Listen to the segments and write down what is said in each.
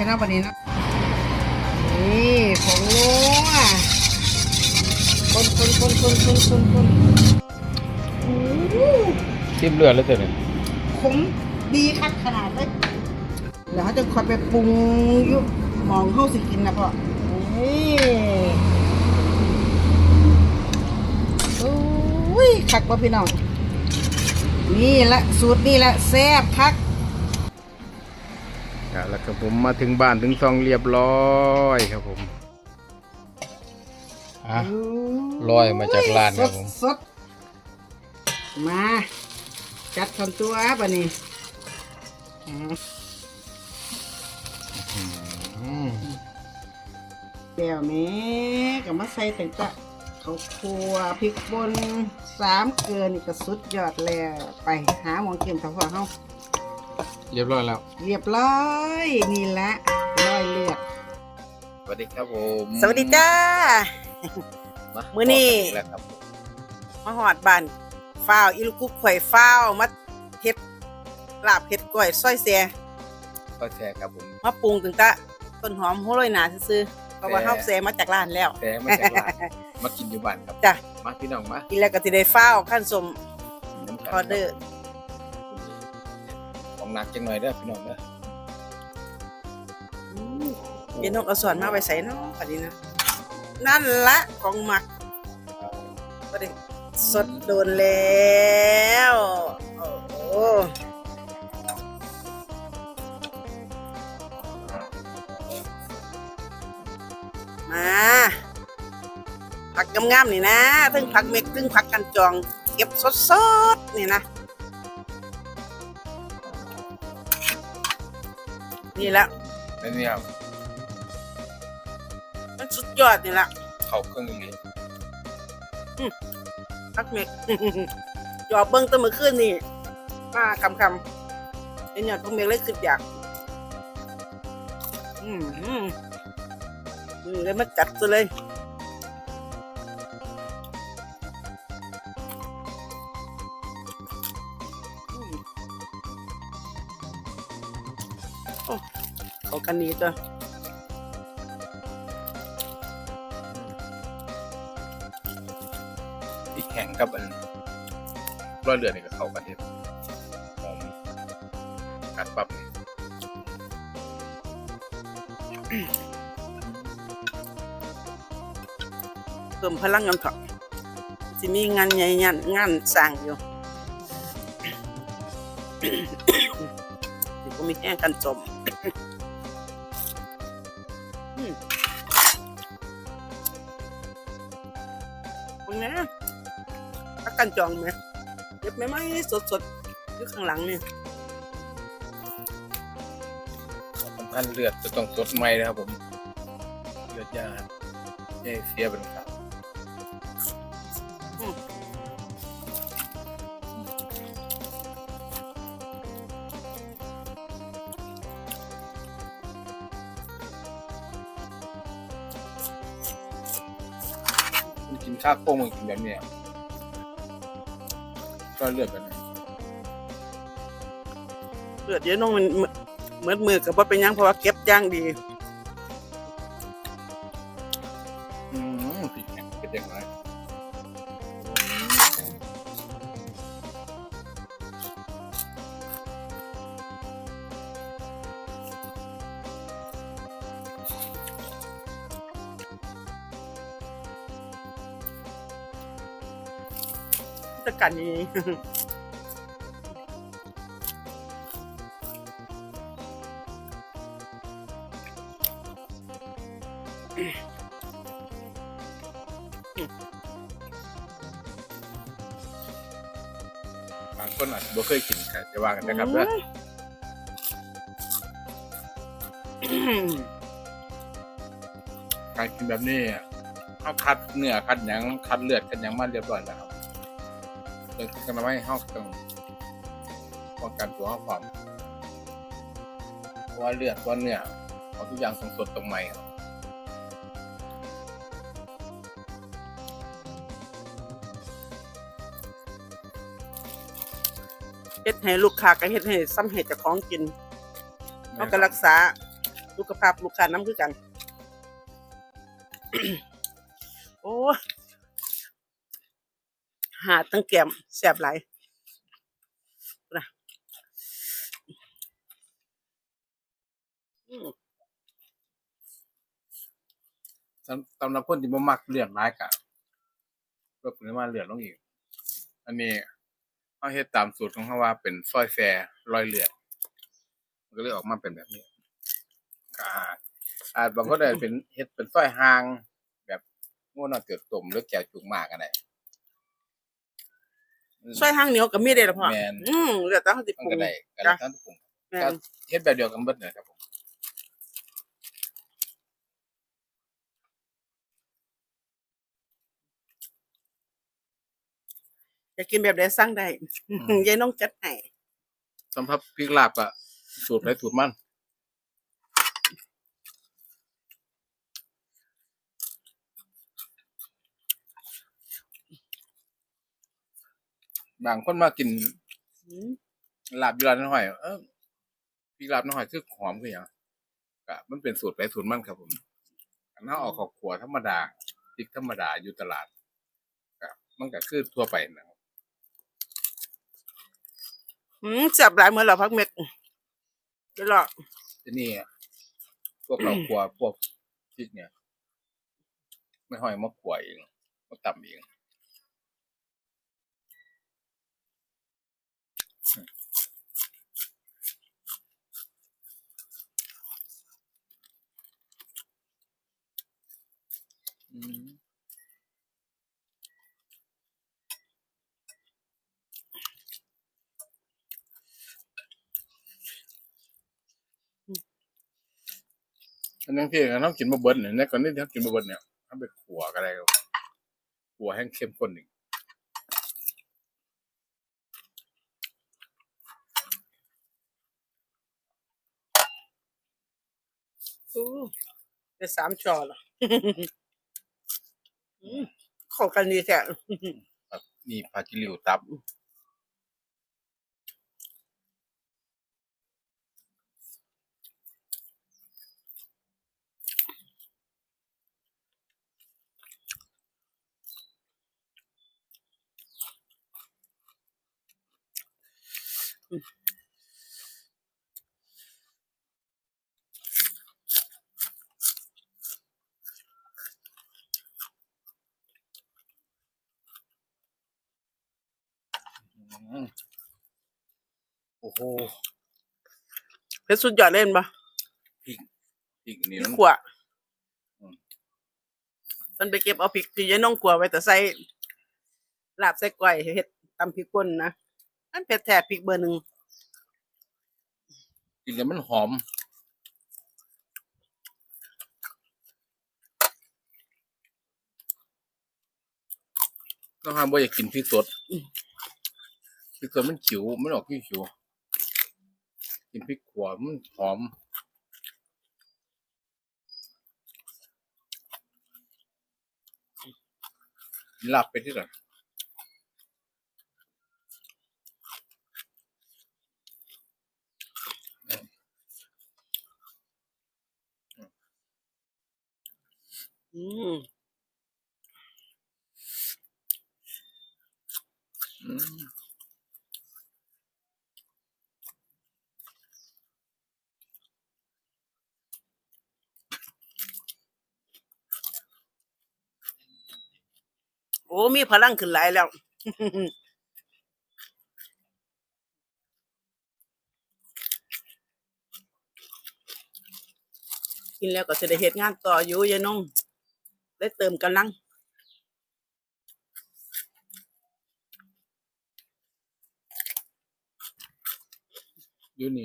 คือคัดแค่นั้นวันนี้เนาะนี่ของโลอะคนคนคนคนคนคนคนโอ้ทิมเลือดแล้วตัวนี้ขมดีคัดขนาดเลยแล้วเขาจะคอยไปปรุงอยุมองเข้าสิกินนะพ่อนี่โอ้ยคักว่าพี่น้องนี่ละสูตรนี่ละแซ่บคักอะ แล้วก็ผมมาถึงบ้านถึงซองเรียบร้อยครับผมอะลอยมาจากร้านครับผมสดๆมาจัดทำตัวบะนี่อืมอืมเดี๋ยวนี้ก็มาใส่แต่งตะเขาวคั่วพริกป่นสามเกลือนี่ก็สุดยอดแล้ว ไปหาหมองเก็มกับพ่อเฮา เรียบร้อยแล้ว เรียบร้อยนี่ละร้อยเลือดสวัสดีครับผมสวัสดีจ้าามื้อนี้แล้วครับมาหอดบ้านฟ้าวอีลูกกุ๊กข่อยฟ้าวมาเฮ็ดลาบเฮ็ดก้อยซอยแซก็แชร์ครับผม มาปรุงถึงตะต้นหอมโหโรยหนาซื่อๆเพราะว่าแซ่ เฮาแซมาจากร้านแล้วแชร์มาจากร้านมากินอยู่บ้านครับจ้ะ มาพี่น้องมากินแล้วก็สิได้ฟ้าวขั้นสมน้ำกันออเดอร์ของ หนักจังหน่อยเด้อพี่น้องเด้อเดี๋ยวนกเอาสอนมาไว้ใส่เนาะพอดีนะนั่นละของหมักบ่ได้สดโดนแล้วโอ้มาผักงามๆนี่นะทั้งผักเม็กทั้งผักกันจอง เก็บสดๆนี่นะ นี่แหละแล้วเนี่ยมันสุดยอดนี่แหละเขาเครื่องนี้พักเมกจอบเบิ้งแตั้งมือขึ้นนี่มาคำคำๆเป็นยอดพักเมกเลยขึ้นอยากอืมอืมอืมเลยมาจัดตัวเลย เขากันนี้จ้ะอีกแข่งกับอันร้อยเลือดนี่ก็เข้ากันเด็ดหอมกัดปั๊บนี่เพิ่มพลังงานเถอะสิมีงานใหญ่งานงานสร้างอยู่สิก็มีแห้งกันจมอื มึงนะพักกันจองไหมเก็บไหมไหมสดสดๆอยู่ข้างหลังนี่สำคัญเลือดจะต้องสดใหม่นะครับผม เลือดยาเย่เสียเป็นค ชาโป้งมึงกินแบบเนี้ยก็เลือดกันเลือดเดี๋ยวน้องมันเหมือนมือกับว่าเป็นยังเพราะว่าเก็บย่างดี จะกันอย่างนี้บางคนอาจจะไม่เคยกินกันจะว่ากันนะครับเด้ออืมการกินแบบนี้เขาคัดเนื้อคัดหยังคัดเลือดคัดหยังมาเรียบร้อยแล้วครับ เลยทำกันไว้ห้องกังป้องกันตัวห้อความว่าเลือดว่าเนื้อเอาทุกอย่างสดตรงไหมเฮ็ดให้ลูกค้าก็เฮ็ดให้ซ้ำเหตุเจ้าของกินเขาก็รักษาสุขภาพลูกค้าน้ำคือกัน หาตั้งแก้มแซ่บหลนะอืมสำสำหรับคนที่บ่มักเลือดร้ายกะลดปริมาณเลือดลงอีก อันนี้เขาเฮ็ดตามสูตรของเขาว่าเป็นซอยแฟร์รอยเลือด มันก็เลยออกมาเป็นแบบนี้ก็อาจอาจบางคนอาจเป็นเฮ็ดเป็นซอยหาง แบบง่วนอนเกิดตุ่มหรือแก่จุกมากกันได้ ซอยหางเหนียวก็มีได้ล่ะพ่อแม่น อืมเหลือแต่เฮาสิปมันรุงก็ได้ก็ได้ทั้งปรุงแม่ก็นเฮ็ดแบบเดียวกันเบิดเลยครับผมอยากกินแบบใดสั่งได้ยายน้องจัดให้สำหรับพริกลาบก็สูตรไปสูตรมัน บางคนมากินอืมลาบอยู่ร้านน้ำหอยเออพริกลาบน้ำหอยคือหอมคืออย่างก็มันเป็นสูตรไปสูตรมันครับผมอันถ้าเออกขอบขัวธรรมดาพริกธรรมดาอยู่ตลาดก็มันก็คือทั่วไปนะครับอืมแซ่บหลายเหมือนเราพักเม็ดเดี๋ยวรอทีนี้พวกเราขัวพวกพริกเนี่ย ไม่ห้อยมาขัวเองมาตำเอง อืมอันนั้นที่เรากินมาเบิ้ลเนี่ยในก่อนที่เรากินมาเบิ้ลเนี่ยถ้าไปขัวก็ได้ครับขัวให้เข้มข้นหนึ่ง ได้สามช้อนละอืมเข้ากันดีแท้ครับนี่ปลากิริวตับอื หเพชรสุดยอดเล่นปะอีกนี่พริมักนขัวอืมมันไปเก็บเอาพริกที่ยายน้องขัวไว้แต่ใส่ลาบใส่ก้อยเฮ็ดตำพริกป่นนะอันเผ็ดแท้พริกเบอร์หนึ่งกินแล้วมันหอมต้องห้ามว่าอยากกินพริกสดพริกสดมันขิว มันออกขิวๆ กินพริกขวมันหอม ลาบไปที่ไหนอืม อ้มีพลังขึ้นหลายแล้วกินแล้วก็จะได้เฮ็ดงานต่ออยู่ยายน้องได้เติมกำลังอยู่นี่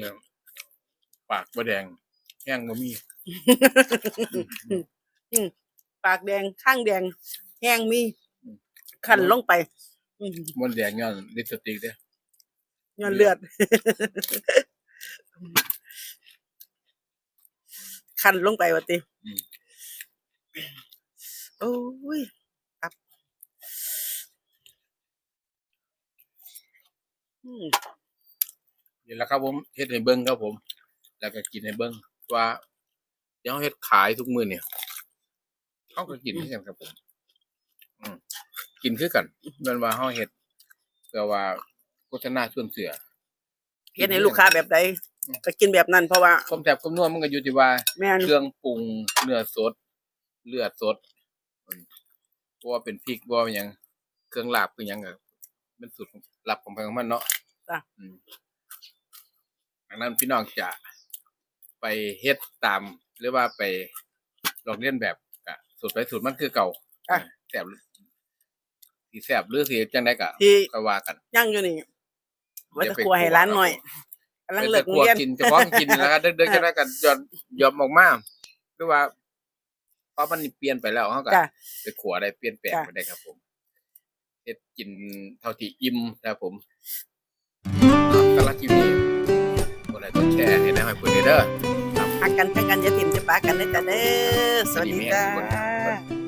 ปากบะแดงแห้งบะมี ปากแดงข้างแดง แห้งมี ขันลงไปอืมมันแดงย้อนลิปสติกเด้อย้อนเลือด ขันลงไปวะติอืมโอ้ยครับอืมนี่แหละครับผมเฮ็ดให้เบิ้งครับผม แล้วก็กินให้เบิ้งว่าเดี๋ยวเราเฮ็ดขายทุกมื้อเนี่ยเขาก็กินคือกันครับผมอืม กินคือกันแมันว่าเฮาเฮ็ดเพื่อว่าโฆษณาชวนเสือ เฮ็ดให้ลูกค้าแบบใดก็กินแบบนั้นเพราะว่า ความแซ่บความนัวมันก็อยู่ที่ว่า แม่นเครื่องปรุงเนื้อสด เลือดสดอืมเพราะว่าเป็นพริกบ่ว่าหยังเครื่องลาบคือหยังก็เป็นสูตรลับของเพิ่นของมันเนาะจ้ะ อืมดังนั้นพี่น้องจะไปเฮ็ดตาม หรือว่าไปลองเลียนแบบก็สูตรไปสูตรมันคือเก่าอะ แซ่บ สิแซ่บหรือสิจังได๋ก็ที่ก็ว่ากันย่างอยู่นี่ว่าอย่าจะไปครัวให้ร้านหน่อยกลัวกำลังเป็นเลิแต่กโรกงลัวเรียนกินเฉพาะกินแล้วก็เดินๆจะได้กันยอมยอมออกมาคือว่าเพราะมันเปลี่ยนไปแล้วเขาก็จ้ะไปขัวได้เปลี่ยนแปลงจ้ะไปได้ครับ ผมเฮ็ดกินเท่าที่อิ่มนะครับผมสำหรับคลิปนี้กดไลค์กดแชร์ให้นะให้เพื่อนเด้อหักกันแค่กันอย่าถิ่มจะปากันเด้อจ้ะเด้อสวัสดีจ้า